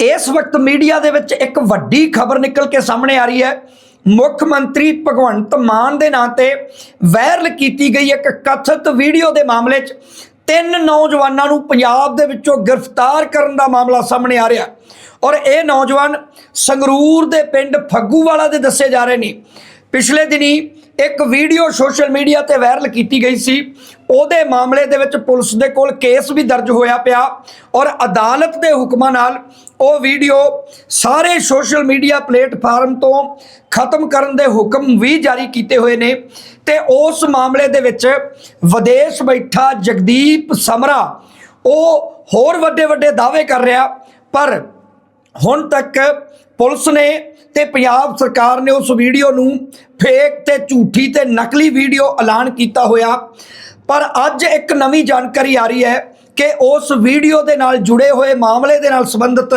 ਇਸ ਵਕਤ ਮੀਡੀਆ ਦੇ ਵਿੱਚ ਇੱਕ ਵੱਡੀ ਖਬਰ ਨਿਕਲ ਕੇ ਸਾਹਮਣੇ ਆ ਰਹੀ ਹੈ। ਮੁੱਖ ਮੰਤਰੀ ਭਗਵੰਤ ਮਾਨ ਦੇ ਨਾਂ ਤੇ ਵਾਇਰਲ ਕੀਤੀ ਗਈ ਇੱਕ ਕਥਿਤ ਵੀਡੀਓ ਦੇ ਮਾਮਲੇ 'ਚ ਤਿੰਨ ਨੌਜਵਾਨਾਂ ਨੂੰ ਪੰਜਾਬ ਦੇ ਵਿੱਚੋਂ ਗ੍ਰਿਫਤਾਰ ਕਰਨ ਦਾ ਮਾਮਲਾ ਸਾਹਮਣੇ ਆ ਰਿਹਾ। ਔਰ ਇਹ ਨੌਜਵਾਨ ਸੰਗਰੂਰ ਦੇ ਪਿੰਡ ਫੱਗੂਵਾਲਾ ਦੇ ਦੱਸੇ ਜਾ ਰਹੇ ਨੇ। ਪਿਛਲੇ ਦਿਨੀ ਇੱਕ ਵੀਡੀਓ ਸੋਸ਼ਲ ਮੀਡੀਆ ਤੇ ਵਾਇਰਲ ਕੀਤੀ ਗਈ ਸੀ। ਉਹਦੇ ਮਾਮਲੇ ਦੇ ਵਿੱਚ ਪੁਲਿਸ ਦੇ ਕੋਲ ਕੇਸ ਵੀ ਦਰਜ ਹੋਇਆ ਪਿਆ ਔਰ ਅਦਾਲਤ ਦੇ ਹੁਕਮਾਂ ਨਾਲ ਉਹ ਵੀਡੀਓ ਸਾਰੇ ਸੋਸ਼ਲ ਮੀਡੀਆ ਪਲੇਟਫਾਰਮ ਤੋਂ ਖਤਮ ਕਰਨ ਦੇ ਹੁਕਮ ਵੀ ਜਾਰੀ ਕੀਤੇ ਹੋਏ ਨੇ ਤੇ ਉਸ ਮਾਮਲੇ ਦੇ ਵਿੱਚ ਵਿਦੇਸ਼ ਬੈਠਾ ਜਗਦੀਪ ਸਮਰਾ, ਉਹ ਹੋਰ ਵੱਡੇ ਵੱਡੇ ਦਾਅਵੇ ਕਰ ਰਿਹਾ। ਪਰ ਹੁਣ ਤੱਕ ਪੁਲਿਸ ਨੇ ਤੇ ਪੰਜਾਬ ਸਰਕਾਰ ਨੇ ਉਸ ਵੀਡੀਓ ਨੂੰ ਫੇਕ ਤੇ ਝੂਠੀ ਤੇ ਨਕਲੀ ਵੀਡੀਓ ਐਲਾਨ ਕੀਤਾ ਹੋਇਆ। ਪਰ ਅੱਜ ਇੱਕ ਨਵੀਂ ਜਾਣਕਾਰੀ ਆ ਰਹੀ ਹੈ ਕਿ ਉਸ ਵੀਡੀਓ ਦੇ ਨਾਲ ਜੁੜੇ ਹੋਏ ਮਾਮਲੇ ਦੇ ਨਾਲ ਸੰਬੰਧਿਤ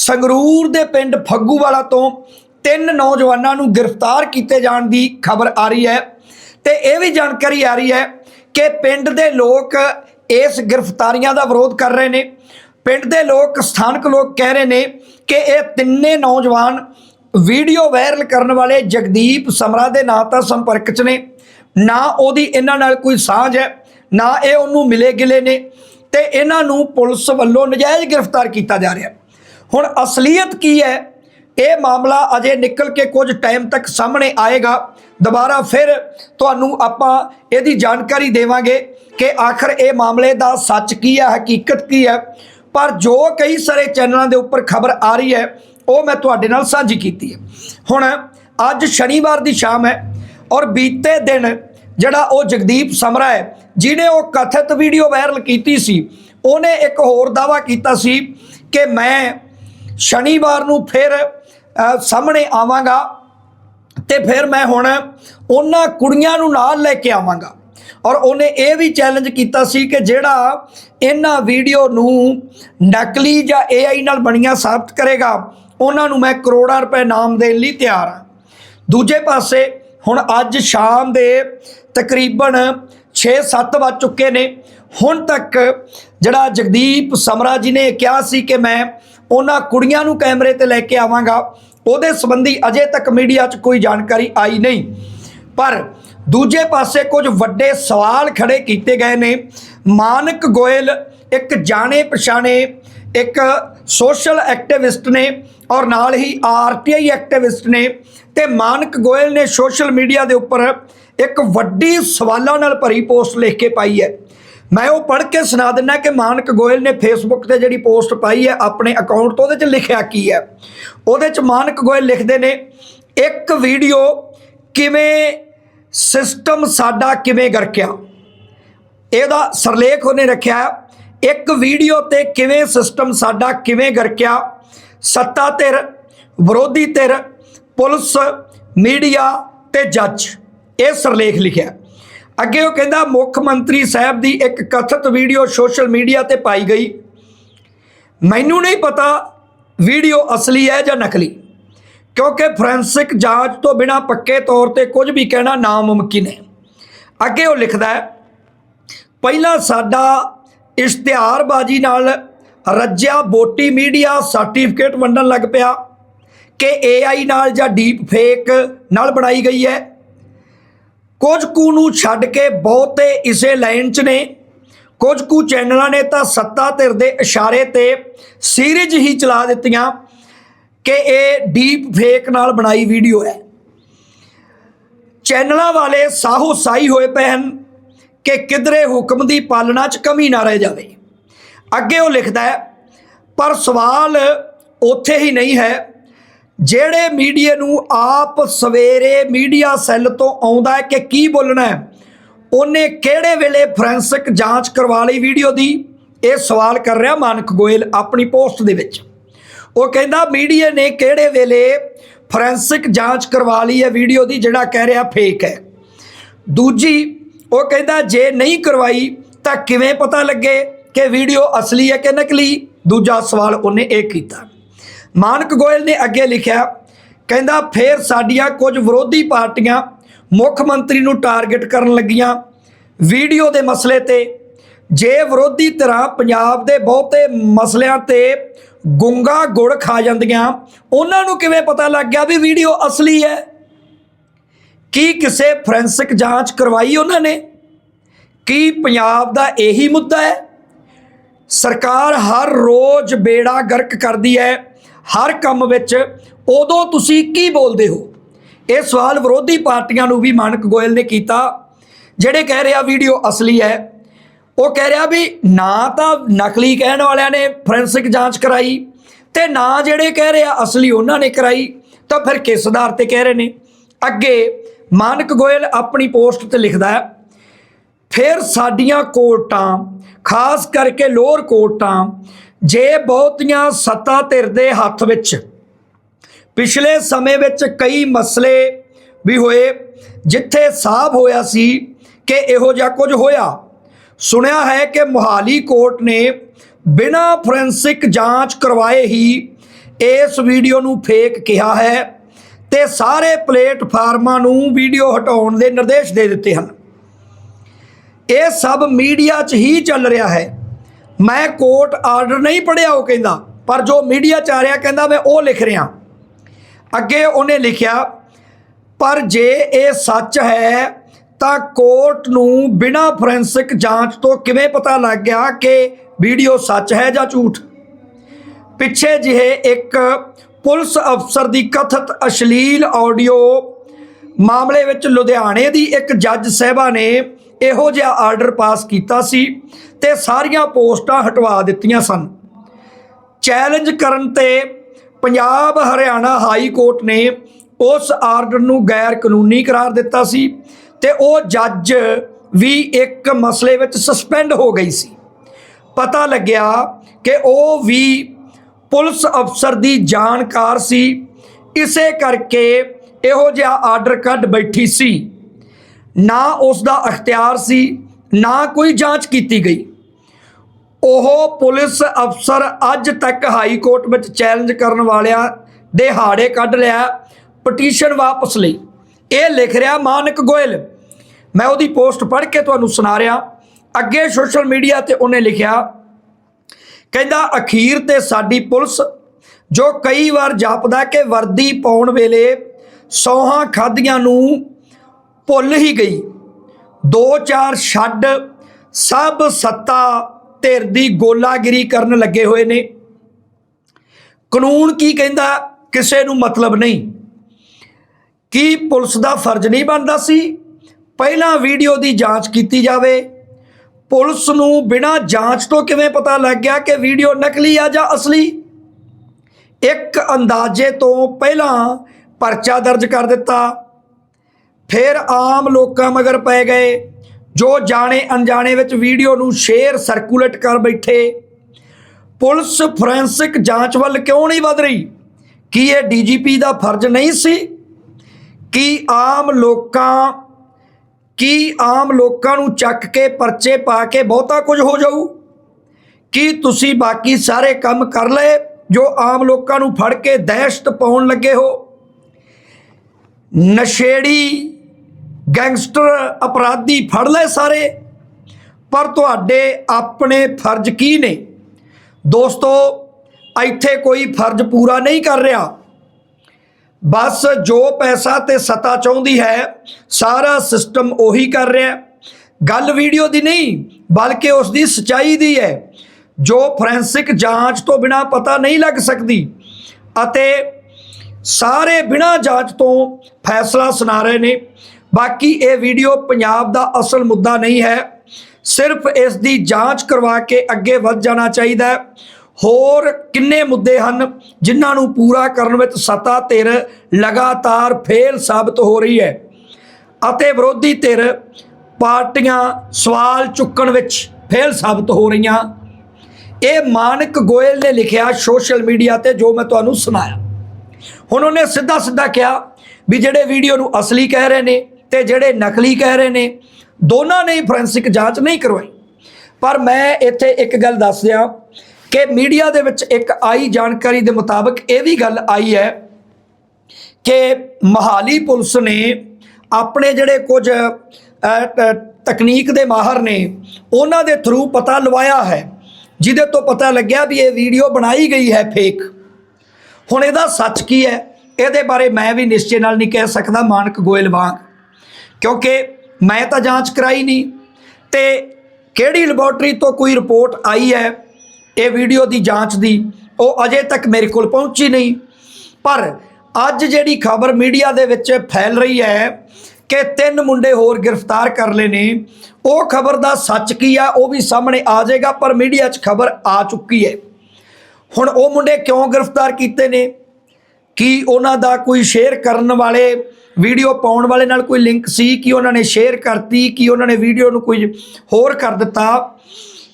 ਸੰਗਰੂਰ ਦੇ ਪਿੰਡ ਫੱਗੂਵਾਲਾ ਤੋਂ ਤਿੰਨ ਨੌਜਵਾਨਾਂ ਨੂੰ ਗ੍ਰਿਫਤਾਰ ਕੀਤੇ ਜਾਣ ਦੀ ਖਬਰ ਆ ਰਹੀ ਹੈ। ਤੇ ਇਹ ਵੀ ਜਾਣਕਾਰੀ ਆ ਰਹੀ ਹੈ ਕਿ ਪਿੰਡ ਦੇ ਲੋਕ ਇਸ ਗ੍ਰਿਫਤਾਰੀਆਂ ਦਾ ਵਿਰੋਧ ਕਰ ਰਹੇ ਨੇ। ਪਿੰਡ ਦੇ ਲੋਕ, ਸਥਾਨਕ ਲੋਕ ਕਹਿ ਰਹੇ ਨੇ ਕਿ ਇਹ ਤਿੰਨੇ ਨੌਜਵਾਨ ਵੀਡੀਓ ਵਾਇਰਲ ਕਰਨ ਵਾਲੇ ਜਗਦੀਪ ਸਮਰਾ ਦੇ ਨਾਂ ਤਾਂ ਸੰਪਰਕ 'ਚ ਨੇ। ਨਾ ਉਹਦੀ ਇਹਨਾਂ ਨਾਲ ਕੋਈ ਸਾਂਝ ਹੈ, ਨਾ ਇਹ ਉਹਨੂੰ ਮਿਲੇ ਗਿਲੇ ਨੇ ਤੇ ਇਹਨਾਂ ਨੂੰ ਪੁਲਿਸ ਵੱਲੋਂ ਨਜਾਇਜ਼ ਗ੍ਰਿਫਤਾਰ ਕੀਤਾ ਜਾ ਰਿਹਾ। ਹੁਣ ਅਸਲੀਅਤ ਕੀ ਹੈ? ਇਹ ਮਾਮਲਾ ਅਜੇ ਨਿਕਲ ਕੇ ਕੁਝ ਟਾਈਮ ਤੱਕ ਸਾਹਮਣੇ ਆਏਗਾ। ਦੁਬਾਰਾ ਫਿਰ ਤੁਹਾਨੂੰ ਆਪਾਂ ਇਹਦੀ ਜਾਣਕਾਰੀ ਦੇਵਾਂਗੇ ਕਿ ਆਖਰ ਇਹ ਮਾਮਲੇ ਦਾ ਸੱਚ ਕੀ ਹੈ, ਹਕੀਕਤ ਕੀ ਹੈ। ਪਰ ਜੋ ਕਈ ਸਾਰੇ ਚੈਨਲਾਂ ਦੇ ਉੱਪਰ ਖਬਰ ਆ ਰਹੀ ਹੈ ਉਹ ਮੈਂ ਤੁਹਾਡੇ ਨਾਲ ਸਾਂਝੀ ਕੀਤੀ ਹੈ। ਹੁਣ ਅੱਜ ਸ਼ਨੀਵਾਰ ਦੀ ਸ਼ਾਮ ਹੈ ਔਰ ਬੀਤੇ ਦਿਨ ਜਿਹੜਾ ਉਹ ਜਗਦੀਪ ਸਮਰਾ ਹੈ, ਜਿਹਨੇ ਉਹ ਕਥਿਤ ਵੀਡੀਓ ਵਾਇਰਲ ਕੀਤੀ ਸੀ, ਉਹਨੇ ਇੱਕ ਹੋਰ ਦਾਵਾ ਕੀਤਾ ਸੀ ਕਿ ਮੈਂ ਸ਼ਨੀਵਾਰ ਨੂੰ ਫਿਰ ਸਾਹਮਣੇ ਆਵਾਂਗਾ ਤੇ ਫਿਰ ਮੈਂ ਹੁਣ ਉਹਨਾਂ ਕੁੜੀਆਂ ਨੂੰ ਨਾਲ ਲੈ ਕੇ ਆਵਾਂਗਾ। ਔਰ ਉਹਨੇ ਇਹ ਵੀ ਚੈਲੰਜ ਕੀਤਾ ਸੀ ਕਿ ਜਿਹੜਾ ਇਹਨਾਂ ਵੀਡੀਓ ਨੂੰ ਨਕਲੀ ਜਾਂ AI ਨਾਲ ਬਣੀਆਂ ਸਾਬਤ ਕਰੇਗਾ ਉਹਨਾਂ ਨੂੰ ਮੈਂ ਕਰੋੜਾਂ ਰੁਪਏ ਨਾਮ ਦੇਣ ਲਈ ਤਿਆਰ ਹਾਂ। ਦੂਜੇ ਪਾਸੇ ਹੁਣ ਅੱਜ ਸ਼ਾਮ ਦੇ ਤਕਰੀਬਨ 6-7 ਵੱਜ ਚੁੱਕੇ ਨੇ। ਹੁਣ ਤੱਕ ਜਿਹੜਾ ਜਗਦੀਪ ਸਮਰਾ ਜੀ ਨੇ ਕਿਹਾ ਸੀ ਕਿ ਮੈਂ ਉਹਨਾਂ ਕੁੜੀਆਂ ਨੂੰ ਕੈਮਰੇ ਤੇ ਲੈ ਕੇ ਆਵਾਂਗਾ, ਉਹਦੇ ਸੰਬੰਧੀ ਅਜੇ ਤੱਕ ਮੀਡੀਆ 'ਚ ਕੋਈ ਜਾਣਕਾਰੀ ਆਈ ਨਹੀਂ। ਪਰ ਦੂਜੇ ਪਾਸੇ ਕੁਝ ਵੱਡੇ ਸਵਾਲ ਖੜੇ ਕੀਤੇ ਗਏ ਨੇ। ਮਾਨਕ ਗੋਇਲ ਇੱਕ ਜਾਣੇ ਪਛਾਣੇ ਇੱਕ ਸੋਸ਼ਲ ਐਕਟਿਵਿਸਟ ਨੇ ਔਰ ਨਾਲ ਹੀ ਆਰਟੀਆਈ ਐਕਟਿਵਿਸਟ ਨੇ ਤੇ ਮਾਨਕ ਗੋਇਲ ਨੇ ਸੋਸ਼ਲ ਮੀਡੀਆ ਦੇ ਉੱਪਰ ਇੱਕ ਵੱਡੀ ਸਵਾਲਾਂ ਨਾਲ ਭਰੀ ਪੋਸਟ ਲਿਖ ਕੇ ਪਾਈ ਹੈ। ਮੈਂ ਉਹ ਪੜ੍ਹ ਕੇ ਸੁਣਾ ਦਿੰਦਾ ਕਿ ਮਾਨਕ ਗੋਇਲ ਨੇ ਫੇਸਬੁੱਕ ਤੇ ਜਿਹੜੀ ਪੋਸਟ ਪਾਈ ਹੈ, ਆਪਣੇ ਅਕਾਊਂਟ ਤੋਂ ਉਹਦੇ 'ਚ ਲਿਖਿਆ ਕੀ ਹੈ। ਉਹਦੇ 'ਚ ਮਾਨਕ ਗੋਇਲ ਲਿਖਦੇ ਨੇ, ਇੱਕ ਵੀਡੀਓ ਕਿਵੇਂ ਸਿਸਟਮ ਸਾਡਾ ਕਿਵੇਂ ਗਰਕਿਆ? ਇਹਦਾ ਸਰਲੇਖ ਉਹਨੇ ਰੱਖਿਆ, ਇੱਕ ਵੀਡੀਓ ਤੇ ਕਿਵੇਂ ਸਿਸਟਮ ਸਾਡਾ ਕਿਵੇਂ ਗਰਕਿਆ? ਸੱਤਾ ਧਿਰ, ਵਿਰੋਧੀ ਧਿਰ, ਪੁਲਿਸ, ਮੀਡੀਆ ਤੇ ਜੱਜ। ਇਹ ਸਰਲੇਖ ਲਿਖਿਆ ਅੱਗੇ ਉਹ ਕਹਿੰਦਾ, ਮੁੱਖ ਮੰਤਰੀ ਸਾਹਿਬ ਦੀ ਇੱਕ ਕਥਿਤ ਵੀਡੀਓ ਸੋਸ਼ਲ ਮੀਡੀਆ ਤੇ ਪਾਈ ਗਈ। ਮੈਨੂੰ ਨਹੀਂ ਪਤਾ ਵੀਡੀਓ ਅਸਲੀ ਹੈ ਜਾਂ ਨਕਲੀ, ਕਿਉਂਕਿ ਫੋਰੈਂਸਿਕ ਜਾਂਚ ਤੋਂ ਬਿਨਾ ਪੱਕੇ ਤੌਰ ਤੇ ਕੁਝ ਵੀ ਕਹਿਣਾ ਨਾਮੁਮਕਿਨ ਹੈ। ਅੱਗੇ ਉਹ ਲਿਖਦਾ ਹੈ, ਪਹਿਲਾਂ ਸਾਡਾ ਇਸ਼ਤਿਹਾਰਬਾਜ਼ੀ ਨਾਲ ਰੱਜਿਆ ਬੋਟੀ ਮੀਡੀਆ ਸਰਟੀਫਿਕੇਟ ਵੰਡਣ ਲੱਗ ਪਿਆ ਕਿ AI ਨਾਲ ਜਾਂ ਡੀਪ ਫੇਕ ਨਾਲ ਬਣਾਈ ਗਈ ਹੈ। ਕੁਝ ਕੁ ਨੂੰ ਛੱਡ ਕੇ ਬਹੁਤੇ ਇਸੇ ਲਾਈਨ 'ਚ ਨੇ। ਕੁਝ ਕੁ ਚੈਨਲਾਂ ਨੇ ਤਾਂ ਸੱਤਾ ਧਿਰ ਦੇ ਇਸ਼ਾਰੇ ਤੇ ਸੀਰੀਜ਼ ਹੀ ਚਲਾ ਦਿੱਤੀਆਂ ਕਿ ਇਹ ਡੀਪ ਫੇਕ ਨਾਲ ਬਣਾਈ ਵੀਡੀਓ ਹੈ। ਚੈਨਲਾਂ ਵਾਲੇ ਸਾਹੋ ਸਾਈ ਹੋਏ ਪਏ ਹਨ ਕਿ ਕਿਧਰੇ ਹੁਕਮ ਦੀ ਪਾਲਣਾ 'ਚ ਕਮੀ ਨਾ ਰਹਿ ਜਾਵੇ। ਅੱਗੇ ਉਹ ਲਿਖਦਾ ਹੈ, ਪਰ ਸਵਾਲ ਉੱਥੇ ਹੀ ਨਹੀਂ ਹੈ। ਜਿਹੜੇ ਮੀਡੀਆ ਨੂੰ ਆਪ ਸਵੇਰੇ ਮੀਡੀਆ ਸੈੱਲ ਤੋਂ ਆਉਂਦਾ ਹੈ ਕਿ ਕੀ ਬੋਲਣਾ ਹੈ, ਉਹਨੇ ਕਿਹੜੇ ਵੇਲੇ ਫੋਰੈਂਸਿਕ ਜਾਂਚ ਕਰਵਾ ਲਈ ਵੀਡੀਓ ਦੀ? ਇਹ ਸਵਾਲ ਕਰ ਰਿਹਾ ਮਾਨਕ ਗੋਇਲ ਆਪਣੀ ਪੋਸਟ ਦੇ ਵਿੱਚ। ਉਹ ਕਹਿੰਦਾ ਮੀਡੀਆ ਨੇ ਕਿਹੜੇ ਵੇਲੇ ਫੋਰੈਂਸਿਕ ਜਾਂਚ ਕਰਵਾ ਲਈ ਹੈ ਵੀਡੀਓ ਦੀ, ਜਿਹੜਾ ਕਹਿ ਰਿਹਾ ਫੇਕ ਹੈ। ਦੂਜੀ, ਉਹ ਕਹਿੰਦਾ, ਜੇ ਨਹੀਂ ਕਰਵਾਈ ਤਾਂ ਕਿਵੇਂ ਪਤਾ ਲੱਗੇ? ਕਿ ਵੀਡੀਓ ਅਸਲੀ ਹੈ ਕਿ ਨਕਲੀ? ਦੂਜਾ ਸਵਾਲ ਉਹਨੇ ਇਹ ਕੀਤਾ। ਮਾਨਕ ਗੋਇਲ ਨੇ ਅੱਗੇ ਲਿਖਿਆ, ਕਹਿੰਦਾ ਫੇਰ ਸਾਡੀਆਂ ਕੁਝ ਵਿਰੋਧੀ ਪਾਰਟੀਆਂ ਮੁੱਖ ਮੰਤਰੀ ਨੂੰ ਟਾਰਗੇਟ ਕਰਨ ਲੱਗੀਆਂ। ਵੀਡੀਓ ਦੇ ਮਸਲੇ ਤੇ ਜੇ ਵਿਰੋਧੀ ਧਿਰਾਂ ਪੰਜਾਬ ਦੇ ਬਹੁਤੇ ਮਸਲਿਆਂ ਤੇ ਗੁੰਗਾ ਗੁੜ ਖਾ ਜਾਂਦੀਆਂ, ਉਹਨਾਂ ਨੂੰ ਕਿਵੇਂ ਪਤਾ ਲੱਗ ਗਿਆ ਵੀ ਵੀਡੀਓ ਅਸਲੀ ਹੈ? ਕੀ ਕਿਸੇ ਫੋਰੈਂਸਿਕ ਜਾਂਚ ਕਰਵਾਈ ਉਹਨਾਂ ਨੇ? ਕੀ ਪੰਜਾਬ ਦਾ ਇਹੀ ਮੁੱਦਾ ਹੈ? ਸਰਕਾਰ ਹਰ ਰੋਜ਼ ਬੇੜਾ ਗਰਕ ਕਰਦੀ ਹੈ, ਹਰ ਕੰਮ ਵਿੱਚ ਉਦੋਂ ਤੁਸੀਂ ਕੀ ਬੋਲਦੇ ਹੋ? ਇਹ ਸਵਾਲ ਵਿਰੋਧੀ ਪਾਰਟੀਆਂ ਨੂੰ ਵੀ ਮਾਨਕ ਗੋਇਲ ਨੇ ਕੀਤਾ, ਜਿਹੜੇ ਕਹਿ ਰਿਹਾ ਵੀਡੀਓ ਅਸਲੀ ਹੈ। ਉਹ ਕਹਿ ਰਿਹਾ ਵੀ ਨਾ ਤਾਂ ਨਕਲੀ ਕਹਿਣ ਵਾਲਿਆਂ ਨੇ ਫੋਰੈਂਸਿਕ ਜਾਂਚ ਕਰਾਈ ਤੇ ਨਾ ਜਿਹੜੇ ਕਹਿ ਰਿਹਾ ਅਸਲੀ ਉਹਨਾਂ ਨੇ ਕਰਾਈ, ਤਾਂ ਫਿਰ ਕਿਸ ਆਧਾਰ ਤੇ ਕਹਿ ਰਹੇ ਨੇ? ਅੱਗੇ ਮਾਨਕ ਗੋਇਲ ਆਪਣੀ ਪੋਸਟ ਤੇ ਲਿਖਦਾ ਹੈ ਫਿਰ ਸਾਡੀਆਂ ਕੋਰਟਾਂ, ਖਾਸ ਕਰਕੇ ਲੋਅਰ ਕੋਰਟਾਂ, ਜੇ ਬਹੁਤੀਆਂ ਸੱਤਾ ਧਿਰ ਦੇ ਹੱਥ ਵਿੱਚ। ਪਿਛਲੇ ਸਮੇਂ ਵਿੱਚ ਕਈ ਮਸਲੇ ਵੀ ਹੋਏ, ਜਿੱਥੇ ਸਾਫ਼ ਹੋਇਆ ਸੀ ਕਿ ਇਹੋ ਜਿਹਾ ਕੁਝ ਹੋਇਆ। ਸੁਣਿਆ ਹੈ ਕਿ ਮੁਹਾਲੀ ਕੋਰਟ ਨੇ ਬਿਨਾਂ ਫੋਰੈਂਸਿਕ ਜਾਂਚ ਕਰਵਾਏ ਹੀ ਇਸ ਵੀਡੀਓ ਨੂੰ ਫੇਕ ਕਿਹਾ ਹੈ ਤੇ ਸਾਰੇ ਪਲੇਟਫਾਰਮਾਂ ਨੂੰ ਵੀਡੀਓ ਹਟਾਉਣ ਦੇ ਨਿਰਦੇਸ਼ ਦੇ ਦਿੱਤੇ ਹਨ। ਇਹ ਸਭ ਮੀਡੀਆ 'ਚ ਹੀ ਚੱਲ ਰਿਹਾ ਹੈ। ਮੈਂ ਕੋਰਟ ਆਰਡਰ ਨਹੀਂ ਪੜਿਆ ਉਹ ਕਹਿੰਦਾ। ਪਰ ਜੋ ਮੀਡੀਆ 'ਚ ਆ ਰਿਹਾ, ਕਹਿੰਦਾ ਮੈਂ ਉਹ ਲਿਖ ਰਿਹਾ। ਅੱਗੇ ਉਹਨੇ ਲਿਖਿਆ, ਪਰ ਜੇ ਇਹ ਸੱਚ ਹੈ, ਤਾਂ ਕੋਰਟ ਨੂੰ ਬਿਨਾਂ ਫੋਰੈਂਸਿਕ ਜਾਂਚ ਤੋਂ ਕਿਵੇਂ ਪਤਾ ਲੱਗ ਗਿਆ ਕਿ ਵੀਡੀਓ ਸੱਚ ਹੈ ਜਾਂ ਝੂਠ? ਪਿੱਛੇ ਜਿਹੇ ਇੱਕ ਪੁਲਿਸ ਅਫਸਰ ਦੀ ਕਥਿਤ ਅਸ਼ਲੀਲ ਆਡੀਓ ਮਾਮਲੇ ਵਿੱਚ ਲੁਧਿਆਣੇ ਦੀ ਇੱਕ ਜੱਜ ਸਾਹਿਬਾ ਨੇ ਇਹੋ ਜਿਹਾ ਆਰਡਰ ਪਾਸ ਕੀਤਾ ਸੀ ਤੇ ਸਾਰੀਆਂ ਪੋਸਟਾਂ ਹਟਵਾ ਦਿੱਤੀਆਂ ਸਨ। ਚੈਲੰਜ ਕਰਨ ਤੇ ਪੰਜਾਬ ਹਰਿਆਣਾ ਹਾਈ ਕੋਰਟ ਨੇ ਉਸ ਆਰਡਰ ਨੂੰ ਗੈਰ ਕਾਨੂੰਨੀ ਕਰਾਰ ਦਿੱਤਾ ਸੀ ਤੇ ਉਹ ਜੱਜ ਵੀ ਇੱਕ ਮਸਲੇ ਵਿੱਚ ਸਸਪੈਂਡ ਹੋ ਗਈ ਸੀ। ਪਤਾ ਲੱਗਿਆ ਕਿ ਉਹ ਵੀ ਪੁਲਿਸ ਅਫਸਰ ਦੀ ਜਾਣਕਾਰ ਸੀ। ਇਸੇ ਕਰਕੇ ਇਹੋ ਜਿਹਾ ਆਰਡਰ ਕੱਢ ਬੈਠੀ ਸੀ। ਨਾ ਉਸ ਦਾ ਅਖਤਿਆਰ ਸੀ, ਨਾ ਕੋਈ ਜਾਂਚ ਕੀਤੀ ਗਈ। ਉਹ ਪੁਲਿਸ ਅਫਸਰ ਅੱਜ ਤੱਕ ਹਾਈ ਕੋਰਟ ਵਿੱਚ ਚੈਲੰਜ ਕਰਨ ਵਾਲਿਆਂ ਦੇ ਹਾੜੇ ਕੱਢ ਲਿਆ, ਪਟੀਸ਼ਨ ਵਾਪਸ ਲਈ। ਇਹ ਲਿਖ ਰਿਹਾ ਮਾਨਕ ਗੋਇਲ। ਮੈਂ ਉਹਦੀ ਪੋਸਟ ਪੜ੍ਹ ਕੇ ਤੁਹਾਨੂੰ ਸੁਣਾ ਰਿਹਾ। ਅੱਗੇ ਸੋਸ਼ਲ ਮੀਡੀਆ ਤੇ ਉਹਨੇ ਲਿਖਿਆ, ਕਹਿੰਦਾ, ਅਖੀਰ ਤੇ ਸਾਡੀ ਪੁਲਿਸ, ਜੋ ਕਈ ਵਾਰ ਜਾਪਦਾ ਕਿ ਵਰਦੀ ਪਾਉਣ ਵੇਲੇ ਸੌਹਾਂ ਖਾਦੀਆਂ ਨੂੰ ਭੁੱਲ ਹੀ ਗਈ। ਦੋ ਚਾਰ ਛੱਡ ਸਭ ਸੱਤਾ ਧਿਰ ਦੀ ਗੋਲਾਗਿਰੀ ਕਰਨ ਲੱਗੇ ਹੋਏ ਨੇ। ਕਾਨੂੰਨ ਕੀ ਕਹਿੰਦਾ, ਕਿਸੇ ਨੂੰ ਮਤਲਬ ਨਹੀਂ। ਕੀ ਪੁਲਿਸ ਦਾ ਫਰਜ਼ ਨਹੀਂ ਬਣਦਾ ਸੀ? ਪਹਿਲਾਂ ਵੀਡੀਓ ਦੀ ਜਾਂਚ ਕੀਤੀ ਜਾਵੇ। ਪੁਲਿਸ ਨੂੰ ਬਿਨਾਂ ਜਾਂਚ ਤੋਂ ਕਿਵੇਂ ਪਤਾ ਲੱਗ ਗਿਆ ਕਿ ਵੀਡੀਓ ਨਕਲੀ ਆ ਜਾਂ ਅਸਲੀ? ਇੱਕ ਅੰਦਾਜ਼ੇ ਤੋਂ ਪਹਿਲਾਂ ਪਰਚਾ ਦਰਜ ਕਰ ਦਿੱਤਾ। ਫਿਰ ਆਮ ਲੋਕਾਂ ਮਗਰ ਪੈ ਗਏ, ਜੋ ਜਾਣੇ ਅਣਜਾਣੇ ਵਿੱਚ ਵੀਡੀਓ ਨੂੰ ਸ਼ੇਅਰ ਸਰਕੂਲੇਟ ਕਰ ਬੈਠੇ। ਪੁਲਿਸ ਫੋਰੈਂਸਿਕ ਜਾਂਚ ਵੱਲ ਕਿਉਂ ਨਹੀਂ ਵਧ ਰਹੀ? ਕੀ ਇਹ ਡੀਜੀਪੀ ਦਾ ਫਰਜ਼ ਨਹੀਂ ਸੀ? ਕੀ ਆਮ ਲੋਕਾਂ, ਕੀ ਆਮ ਲੋਕਾਂ ਨੂੰ ਚੱਕ ਕੇ ਪਰਚੇ ਪਾ ਕੇ ਬਹੁਤਾ ਕੁਝ ਹੋ ਜਾਊ? ਕੀ ਤੁਸੀਂ ਬਾਕੀ ਸਾਰੇ ਕੰਮ ਕਰ ਲਏ, ਜੋ ਆਮ ਲੋਕਾਂ ਨੂੰ ਫੜ ਕੇ ਦਹਿਸ਼ਤ ਪਾਉਣ ਲੱਗੇ ਹੋ? ਨਸ਼ੇੜੀ ਗੈਂਗਸਟਰ ਅਪਰਾਧੀ ਫੜ ਲਏ ਸਾਰੇ, ਪਰ ਤੁਹਾਡੇ ਆਪਣੇ ਫਰਜ਼ ਕੀ ਨੇ? ਦੋਸਤੋ, ਇੱਥੇ ਕੋਈ ਫਰਜ਼ ਪੂਰਾ ਨਹੀਂ ਕਰ ਰਿਹਾ। ਬਸ ਜੋ ਪੈਸਾ ਤੇ ਸਤਾ ਚਾਹੁੰਦੀ ਹੈ, ਸਾਰਾ ਸਿਸਟਮ ਉਹੀ ਕਰ ਰਿਹਾ। ਗੱਲ ਵੀਡੀਓ ਦੀ ਨਹੀਂ, ਬਲਕਿ ਉਸ ਦੀ ਸਚਾਈ ਦੀ ਹੈ। ਜੋ ਫੋਰੈਂਸਿਕ ਜਾਂਚ ਤੋਂ ਬਿਨਾ ਪਤਾ ਨਹੀਂ ਲੱਗ ਸਕਦੀ, ਅਤੇ ਸਾਰੇ ਬਿਨਾ ਜਾਂਚ ਤੋਂ ਫੈਸਲਾ ਸੁਣਾ ਰਹੇ ਨੇ। ਬਾਕੀ ਇਹ ਵੀਡੀਓ ਪੰਜਾਬ ਦਾ ਅਸਲ ਮੁੱਦਾ ਨਹੀਂ ਹੈ। ਸਿਰਫ ਇਸ ਦੀ ਜਾਂਚ ਕਰਵਾ ਕੇ ਅੱਗੇ ਵੱਧ ਜਾਣਾ ਚਾਹੀਦਾ ਹੈ। ਹੋਰ ਕਿੰਨੇ ਮੁੱਦੇ ਹਨ ਜਿਨ੍ਹਾਂ ਨੂੰ ਪੂਰਾ ਕਰਨ ਵਿੱਚ ਸੱਤਾ ਧਿਰ ਲਗਾਤਾਰ ਫੇਲ ਸਾਬਤ ਹੋ ਰਹੀ ਹੈ ਅਤੇ ਵਿਰੋਧੀ ਧਿਰ ਪਾਰਟੀਆਂ ਸਵਾਲ ਚੁੱਕਣ ਵਿੱਚ ਫੇਲ ਸਾਬਤ ਹੋ ਰਹੀਆਂ। ਇਹ ਮਾਨਕ ਗੋਇਲ ਨੇ ਲਿਖਿਆ ਸੋਸ਼ਲ ਮੀਡੀਆ ਤੇ ਜੋ ਮੈਂ ਤੁਹਾਨੂੰ ਸੁਣਾਇਆ। ਹੁਣ ਉਹਨੇ ਸਿੱਧਾ ਸਿੱਧਾ ਕਿਹਾ ਵੀ ਜਿਹੜੇ ਵੀਡੀਓ ਨੂੰ ਅਸਲੀ ਕਹਿ ਰਹੇ ਨੇ ਤੇ ਜਿਹੜੇ ਨਕਲੀ ਕਹਿ ਰਹੇ ਨੇ, ਦੋਨਾਂ ਨੇ ਫੋਰੈਂਸਿਕ ਜਾਂਚ ਨਹੀਂ ਕਰਵਾਈ। ਪਰ ਮੈਂ ਇੱਥੇ ਇੱਕ ਗੱਲ ਦੱਸ ਦਿਆਂ ਕਿ ਮੀਡੀਆ ਦੇ ਵਿੱਚ ਇੱਕ ਆਈ ਜਾਣਕਾਰੀ ਦੇ ਮੁਤਾਬਕ ਇਹ ਵੀ ਗੱਲ ਆਈ ਹੈ ਕਿ ਮਹਾਲੀ ਪੁਲਿਸ ਨੇ ਆਪਣੇ ਜਿਹੜੇ ਕੁਝ ਤਕਨੀਕ ਦੇ ਮਾਹਰ ਨੇ, ਉਹਨਾਂ ਦੇ ਥਰੂ ਪਤਾ ਲਵਾਇਆ ਹੈ, ਜਿਹਦੇ ਤੋਂ ਪਤਾ ਲੱਗਿਆ ਵੀ ਇਹ ਵੀਡੀਓ ਬਣਾਈ ਗਈ ਹੈ ਫੇਕ ਹੁਣ ਇਹਦਾ ਸੱਚ ਕੀ ਹੈ? ਇਹਦੇ ਬਾਰੇ ਮੈਂ ਵੀ ਨਿਸ਼ਚੇ ਨਾਲ ਨਹੀਂ ਕਹਿ ਸਕਦਾ, ਮਾਨਕ ਗੋਇਲ ਵਾਂਗ। ਕਿਉਂਕਿ ਮੈਂ ਤਾਂ ਜਾਂਚ ਕਰਾਈ ਨਹੀਂ। ਤੇ ਕਿਹੜੀ ਲੈਬੋਰਟਰੀ ਤੋਂ ਕੋਈ ਰਿਪੋਰਟ ਆਈ ਹੈ? ਇਹ ਵੀਡੀਓ ਦੀ ਜਾਂਚ ਦੀ ਉਹ ਅਜੇ ਤੱਕ ਮੇਰੇ ਕੋਲ ਪਹੁੰਚੀ ਨਹੀਂ। ਪਰ ਅੱਜ ਜਿਹੜੀ ਖਬਰ ਮੀਡੀਆ ਦੇ ਵਿੱਚ ਫੈਲ ਰਹੀ ਹੈ ਕਿ ਤਿੰਨ ਮੁੰਡੇ ਹੋਰ ਗ੍ਰਿਫਤਾਰ ਕਰ ਲਏ ਨੇ, ਉਹ ਖਬਰ ਦਾ ਸੱਚ ਕੀ ਆ ਉਹ ਵੀ ਸਾਹਮਣੇ ਆ ਜਾਏਗਾ, ਪਰ ਮੀਡੀਆ 'ਚ ਖਬਰ ਆ ਚੁੱਕੀ ਹੈ। ਹੁਣ ਉਹ ਮੁੰਡੇ ਕਿਉਂ ਗ੍ਰਿਫਤਾਰ ਕੀਤੇ ਨੇ? ਕੀ ਉਹਨਾਂ ਦਾ ਕੋਈ ਸ਼ੇਅਰ ਕਰਨ ਵਾਲੇ ਵੀਡੀਓ ਪਾਉਣ ਵਾਲੇ ਨਾਲ ਕੋਈ ਲਿੰਕ ਸੀ? ਕਿ ਉਹਨਾਂ ਨੇ ਸ਼ੇਅਰ ਕਰਤੀ? ਕਿ ਉਹਨਾਂ ਨੇ ਵੀਡੀਓ ਨੂੰ ਕੁਝ ਹੋਰ ਕਰ ਦਿੱਤਾ?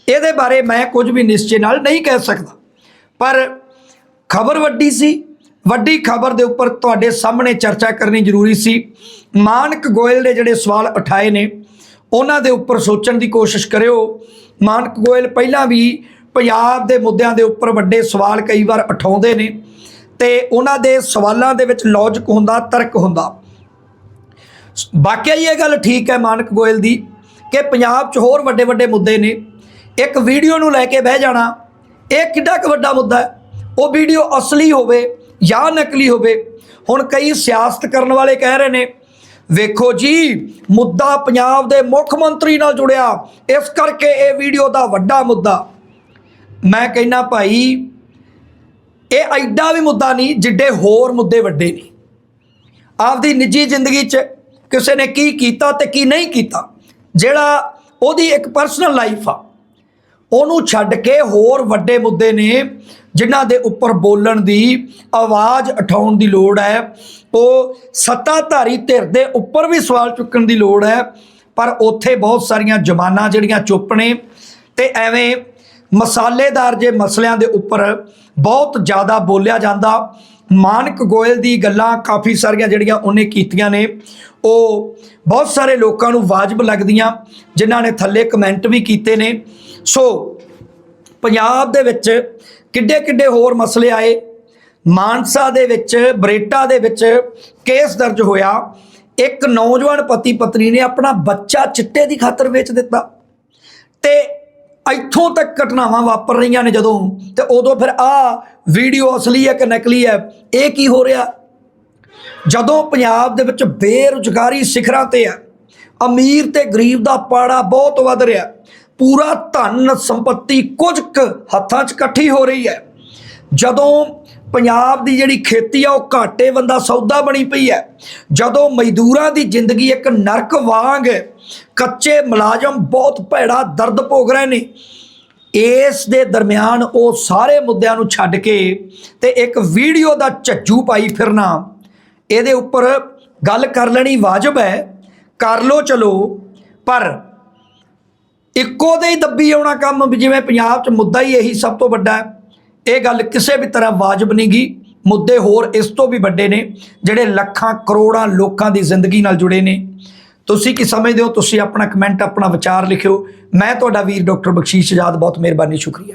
ਇਹਦੇ ਬਾਰੇ ਮੈਂ ਕੁਝ ਵੀ ਨਿਸ਼ਚੇ ਨਾਲ ਨਹੀਂ ਕਹਿ ਸਕਦਾ। ਪਰ ਖਬਰ ਵੱਡੀ ਸੀ। ਵੱਡੀ ਖਬਰ ਦੇ ਉੱਪਰ ਤੁਹਾਡੇ ਸਾਹਮਣੇ ਚਰਚਾ ਕਰਨੀ ਜ਼ਰੂਰੀ ਸੀ। ਮਾਨਕ ਗੋਇਲ ਦੇ ਜਿਹੜੇ ਸਵਾਲ ਉਠਾਏ ਨੇ, ਉਹਨਾਂ ਦੇ ਉੱਪਰ ਸੋਚਣ ਦੀ ਕੋਸ਼ਿਸ਼ ਕਰਿਓ। ਮਾਨਕ ਗੋਇਲ ਪਹਿਲਾਂ ਵੀ ਪੰਜਾਬ ਦੇ ਮੁੱਦਿਆਂ ਦੇ ਉੱਪਰ ਵੱਡੇ ਸਵਾਲ ਕਈ ਵਾਰ ਉਠਾਉਂਦੇ ਨੇ। ਤੇ ਉਹਨਾਂ ਦੇ ਸਵਾਲਾਂ ਦੇ ਵਿੱਚ ਲੌਜੀਕ ਹੁੰਦਾ, ਤਰਕ ਹੁੰਦਾ। ਵਾਕਿਆ ਹੀ ਇਹ ਗੱਲ ਠੀਕ ਹੈ ਮਾਨਕ ਗੋਇਲ ਦੀ ਕਿ ਪੰਜਾਬ 'ਚ ਹੋਰ ਵੱਡੇ ਵੱਡੇ ਮੁੱਦੇ ਨੇ। ਇੱਕ ਵੀਡੀਓ ਨੂੰ ਲੈ ਕੇ ਬਹਿ ਜਾਣਾ, ਇਹ ਕਿੱਡਾ ਕੁ ਵੱਡਾ ਮੁੱਦਾ ਹੈ? ਉਹ ਵੀਡੀਓ ਅਸਲੀ ਹੋਵੇ ਜਾਂ ਨਕਲੀ ਹੋਵੇ, ਹੁਣ ਕਈ ਸਿਆਸਤ ਕਰਨ ਵਾਲੇ ਕਹਿ ਰਹੇ ਨੇ, ਵੇਖੋ ਜੀ, ਮੁੱਦਾ ਪੰਜਾਬ ਦੇ ਮੁੱਖ ਮੰਤਰੀ ਨਾਲ ਜੁੜਿਆ, ਇਸ ਕਰਕੇ ਇਹ ਵੀਡੀਓ ਦਾ ਵੱਡਾ ਮੁੱਦਾ। ਮੈਂ ਕਹਿੰਨਾ ਭਾਈ ਇਹ ਐਡਾ ਵੀ ਮੁੱਦਾ ਨਹੀਂ ਜਿੱਡੇ ਹੋਰ ਮੁੱਦੇ ਵੱਡੇ ਨੇ। ਆਪਦੀ ਨਿੱਜੀ ਜ਼ਿੰਦਗੀ 'ਚ ਕਿਸੇ ਨੇ ਕੀ ਕੀਤਾ ਤੇ ਕੀ ਨਹੀਂ ਕੀਤਾ, ਜਿਹੜਾ ਉਹਦੀ ਇੱਕ ਪਰਸਨਲ ਲਾਈਫ ਆ, ਉਹਨੂੰ ਛੱਡ ਕੇ ਹੋਰ ਵੱਡੇ ਮੁੱਦੇ ਨੇ, ਜਿਨ੍ਹਾਂ ਦੇ ਉੱਪਰ ਬੋਲਣ ਦੀ ਆਵਾਜ਼ ਉਠਾਉਣ ਦੀ ਲੋੜ ਹੈ। ਉਹ ਸੱਤਾਧਾਰੀ ਧਿਰ ਦੇ ਉੱਪਰ ਵੀ ਸਵਾਲ ਚੁੱਕਣ ਦੀ ਲੋੜ ਹੈ, ਪਰ ਉੱਥੇ ਬਹੁਤ ਸਾਰੀਆਂ ਜ਼ਮਾਨਾਂ ਜਿਹੜੀਆਂ ਚੁੱਪ ਨੇ ਤੇ ਐਵੇਂ ਮਸਾਲੇਦਾਰ ਜੇ ਮਸਲਿਆਂ ਦੇ ਉੱਪਰ ਬਹੁਤ ਜ਼ਿਆਦਾ ਬੋਲਿਆ ਜਾਂਦਾ। ਮਾਨਕ ਗੋਇਲ ਦੀ ਗੱਲਾਂ ਕਾਫੀ ਸਾਰੀਆਂ ਜਿਹੜੀਆਂ ਉਹਨੇ ਕੀਤੀਆਂ ਨੇ, ਉਹ ਬਹੁਤ ਸਾਰੇ ਲੋਕਾਂ ਨੂੰ ਵਾਜਬ ਲੱਗਦੀਆਂ, ਜਿਨ੍ਹਾਂ ਨੇ ਥੱਲੇ ਕਮੈਂਟ ਵੀ ਕੀਤੇ ਨੇ। ਸੋ ਪੰਜਾਬ ਦੇ ਵਿੱਚ ਕਿੱਡੇ ਕਿੱਡੇ ਹੋਰ ਮਸਲੇ ਆਏ। ਮਾਨਸਾ ਦੇ ਵਿੱਚ, ਬਰੇਟਾ ਦੇ ਵਿੱਚ ਕੇਸ ਦਰਜ ਹੋਇਆ। ਇੱਕ ਨੌਜਵਾਨ ਪਤੀ ਪਤਨੀ ਨੇ ਆਪਣਾ ਬੱਚਾ ਚਿੱਟੇ ਦੀ ਖਾਤਰ ਵੇਚ ਦਿੱਤਾ। ਤੇ ਇੱਥੋਂ ਤੱਕ ਘਟਨਾਵਾਂ ਵਾਪਰ ਰਹੀਆਂ ਨੇ ਜਦੋਂ। ਤੇ ਉਦੋਂ ਫਿਰ ਆ ਵੀਡੀਓ ਅਸਲੀ ਹੈ ਕਿ ਨਕਲੀ ਹੈ, ਇਹ ਕੀ ਹੋ ਰਿਹਾ? ਜਦੋਂ ਪੰਜਾਬ ਦੇ ਵਿੱਚ ਬੇਰੁਜ਼ਗਾਰੀ ਸਿਖਰਾਂ ਤੇ ਹੈ, ਅਮੀਰ ਤੇ ਗਰੀਬ ਦਾ ਪਾੜਾ ਬਹੁਤ ਵੱਧ ਰਿਹਾ, ਪੂਰਾ ਧਨ ਸੰਪਤੀ ਕੁਝ ਕੁ ਹੱਥਾਂ 'ਚ ਇਕੱਠੀ ਹੋ ਰਹੀ ਹੈ। ਜਦੋਂ ਪੰਜਾਬ ਦੀ ਜਿਹੜੀ ਖੇਤੀ ਆ, ਉਹ ਘਾਟੇ ਬੰਦਾ ਸੌਦਾ ਬਣੀ ਪਈ ਹੈ। ਜਦੋਂ ਮਜ਼ਦੂਰਾਂ ਦੀ ਜ਼ਿੰਦਗੀ ਇੱਕ ਨਰਕ ਵਾਂਗ ਕੱਚੇ ਮੁਲਾਜ਼ਮ ਬਹੁਤ ਭੈੜਾ ਦਰਦ ਭੋਗ ਰਹੇ ਨੇ, ਇਸ ਦੇ ਦਰਮਿਆਨ ਉਹ ਸਾਰੇ ਮੁੱਦਿਆਂ ਨੂੰ ਛੱਡ ਕੇ ਤੇ ਇੱਕ ਵੀਡੀਓ ਦਾ ਝੱਜੂ ਪਾਈ ਫਿਰਨਾ, ਇਹਦੇ ਉੱਪਰ ਗੱਲ ਕਰ ਲੈਣੀ ਵਾਜਬ ਹੈ, ਕਰ ਲੋ ਚਲੋ, ਪਰ ਇੱਕੋ ਦੇ ਹੀ ਦੱਬੀ ਆਉਣਾ ਕੰਮ, ਵੀ ਜਿਵੇਂ ਪੰਜਾਬ 'ਚ ਮੁੱਦਾ ਹੀ ਇਹੀ ਸਭ ਤੋਂ ਵੱਡਾ ਹੈ। ਇਹ ਗੱਲ ਕਿਸੇ ਵੀ ਤਰ੍ਹਾਂ ਵਾਜਬ ਨਹੀਂ ਗੀ। ਮੁੱਦੇ ਹੋਰ ਇਸ ਤੋਂ ਵੀ ਵੱਡੇ ਨੇ, ਜਿਹੜੇ ਲੱਖਾਂ ਕਰੋੜਾਂ ਲੋਕਾਂ ਦੀ ਜ਼ਿੰਦਗੀ ਨਾਲ ਜੁੜੇ ਨੇ। ਤੁਸੀਂ ਕੀ ਸਮਝਦੇ ਹੋ? ਤੁਸੀਂ ਆਪਣਾ ਕਮੈਂਟ ਆਪਣਾ ਵਿਚਾਰ ਲਿਖਿਓ। ਮੈਂ ਤੁਹਾਡਾ ਵੀਰ ਡਾਕਟਰ ਬਖਸ਼ੀਸ਼ ਆਜ਼ਾਦ, ਬਹੁਤ ਮਿਹਰਬਾਨੀ, ਸ਼ੁਕਰੀਆ।